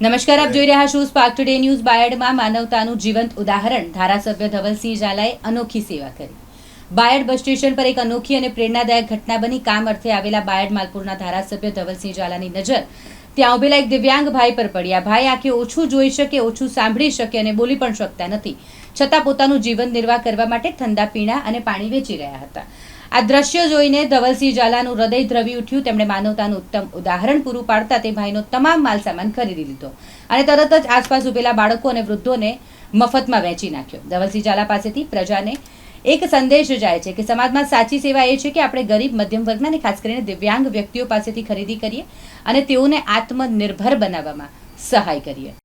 નમસ્કાર, આપ જોઈ રહ્યા છો સ્પાર્ક ટુડે ન્યૂઝ બાયડમાં માનવતાનું જીવંત ઉદાહરણ. ધારાસભ્ય ધવલસિંહ ઝાલાએ અનોખી સેવા કરી. બાયડ બસ સ્ટેશન પર એક અનોખી અને પ્રેરણાદાયક ઘટના બની. કામ અર્થે આવેલા બાયડ માલપુરના ધારાસભ્ય ધવલસિંહ ઝાલાની નજર. ત્યાં ઉભેલા એક દિવ્યાંગ ભાઈ પર પડ્યા ભાઈ આંખે ઓછું જોઈ શકે, ઓછું સાંભળી શકે અને બોલી પણ શકતા નથી. છતાં પોતાનું જીવન નિર્વાહ કરવા માટે ઠંડા પીણા અને પાણી વેચી રહ્યા હતા. આ દ્રશ્ય જોઈને ધવલસિંહ ઝાલાનું હૃદય દ્રવી ઉઠ્યું. તેમણે માનવતાનું ઉત્તમ ઉદાહરણ પૂરું પાડતા તે ભાઈનો તમામ માલ સામાન ખરીદી લીધો અને તરત જ આસપાસ ઉભેલા બાળકો અને વૃદ્ધોને મફતમાં વેચી નાખ્યો. ધવલસિંહ ઝાલા પાસેથી પ્રજાને એક સંદેશ જાય છે કે સમાજમાં સાચી સેવા એ છે કે આપણે ગરીબ, મધ્યમ વર્ગના અને ખાસ કરીને દિવ્યાંગ વ્યક્તિઓ પાસેથી ખરીદી કરીએ અને તેઓને આત્મનિર્ભર બનાવવામાં સહાય કરીએ.